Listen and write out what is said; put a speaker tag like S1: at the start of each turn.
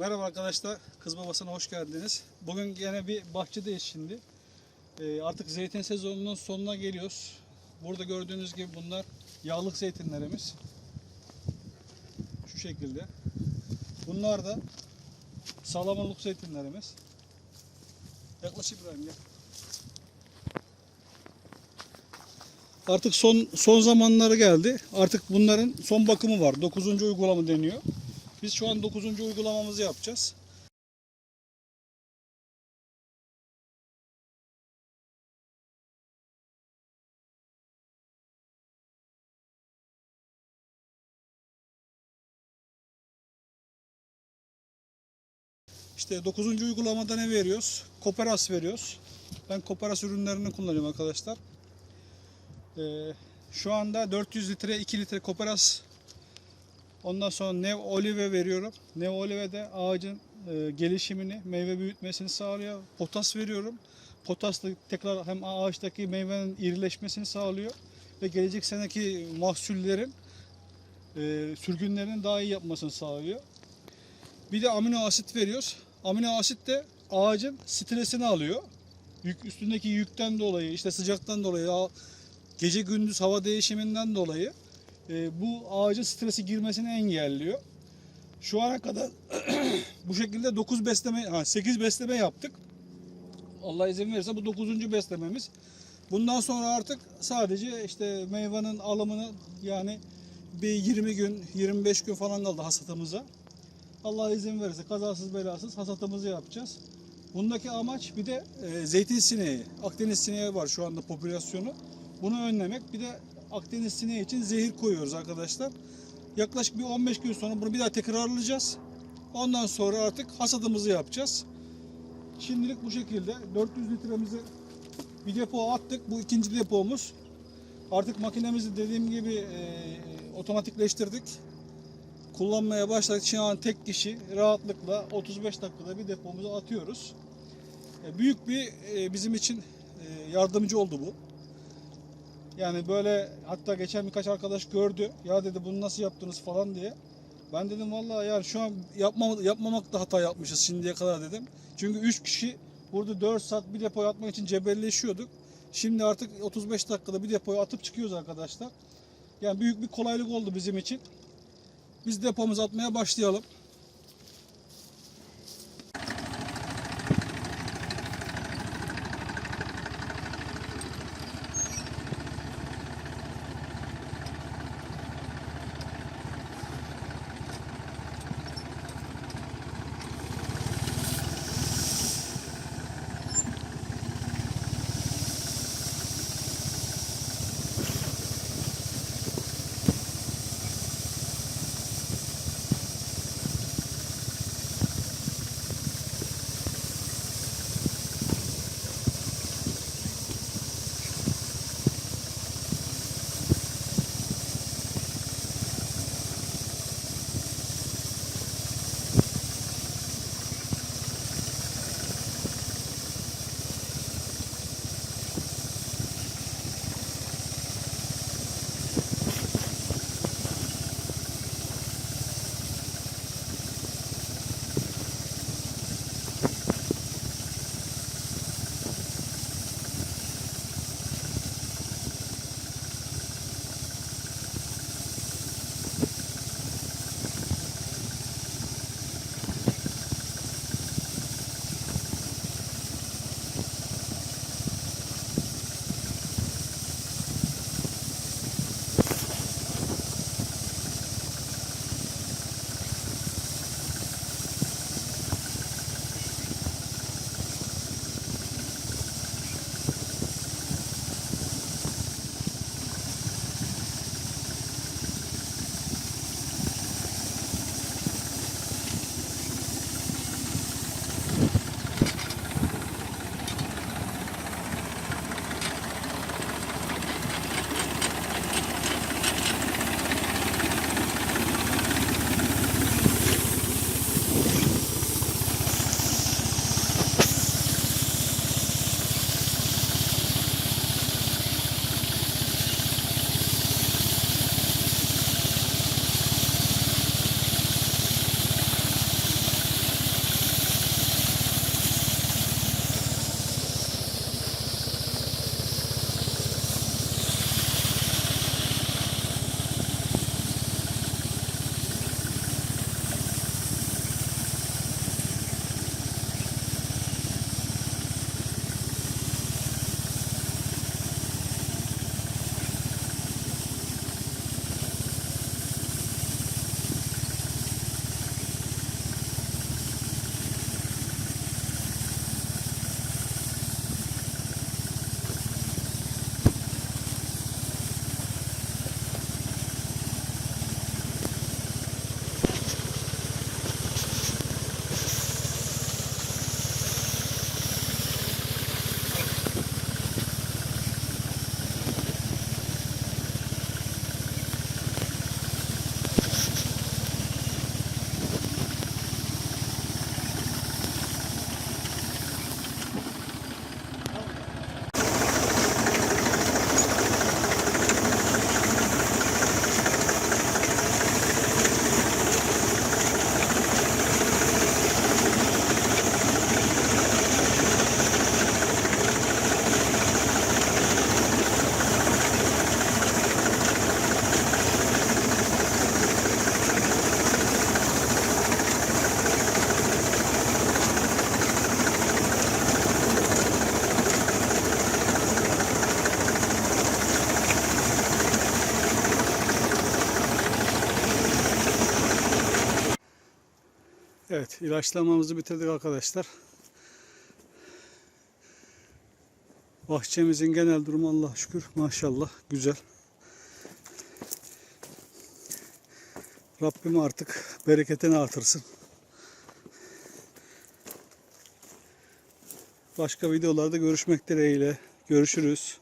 S1: Merhaba arkadaşlar, Kız Babası'na hoş geldiniz. Bugün yine bir bahçedeyiz şimdi. Ee, artık zeytin sezonunun sonuna geliyoruz. Burada gördüğünüz gibi bunlar yağlık zeytinlerimiz. Şu şekilde. Bunlar da salamurluk zeytinlerimiz. Yaklaş İbrahim gel. Artık son son zamanları geldi. Artık bunların son bakımı var. 9. uygulama deniyor. Biz şu an 9. uygulamamızı yapacağız. İşte 9. uygulamada ne veriyoruz? Koperas veriyoruz. Ben Koperas ürünlerini kullanıyorum arkadaşlar. Ee, şu anda 400 litre 2 litre Koperas Ondan sonra Nev Olive veriyorum. Nev Olive de ağacın e, gelişimini, meyve büyütmesini sağlıyor. Potas veriyorum. Potas da tekrar hem ağaçtaki meyvenin irileşmesini sağlıyor ve gelecek seneki mahsullerin e, sürgünlerin daha iyi yapmasını sağlıyor. Bir de amino asit veriyoruz. Amino asit de ağacın stresini alıyor. Yük, üstündeki yükten dolayı, işte sıcaktan dolayı, gece gündüz hava değişiminden dolayı bu ağacın stresi girmesini engelliyor. Şu ana kadar bu şekilde 9 besleme, ha 8 besleme yaptık. Allah izin verirse bu 9. beslememiz. Bundan sonra artık sadece işte meyvenin alımını yani bir 20 gün, 25 gün falan kaldı hasatımıza. Allah izin verirse kazasız belasız hasatımızı yapacağız. Bundaki amaç bir de e, zeytin sineği. Akdeniz sineği var şu anda popülasyonu. Bunu önlemek. Bir de Akdeniz sineği için zehir koyuyoruz arkadaşlar. Yaklaşık bir 15 gün sonra bunu bir daha tekrarlayacağız. Ondan sonra artık hasadımızı yapacağız. Şimdilik bu şekilde 400 litremizi bir depo attık. Bu ikinci depomuz. Artık makinemizi dediğim gibi e, otomatikleştirdik. Kullanmaya başladık. Şu an tek kişi rahatlıkla 35 dakikada bir depomuza atıyoruz. E, büyük bir e, bizim için e, yardımcı oldu bu. Yani böyle hatta geçen birkaç arkadaş gördü. Ya dedi bunu nasıl yaptınız falan diye. Ben dedim vallahi yani şu an yapma, yapmamakta hata yapmışız şimdiye kadar dedim. Çünkü 3 kişi burada 4 saat bir depoya atmak için cebelleşiyorduk. Şimdi artık 35 dakikada bir depoya atıp çıkıyoruz arkadaşlar. Yani büyük bir kolaylık oldu bizim için. Biz depomuzu atmaya başlayalım. Evet ilaçlamamızı bitirdik arkadaşlar. Bahçemizin genel durumu Allah şükür maşallah güzel. Rabbim artık bereketini artırsın. Başka videolarda görüşmek dileğiyle. Görüşürüz.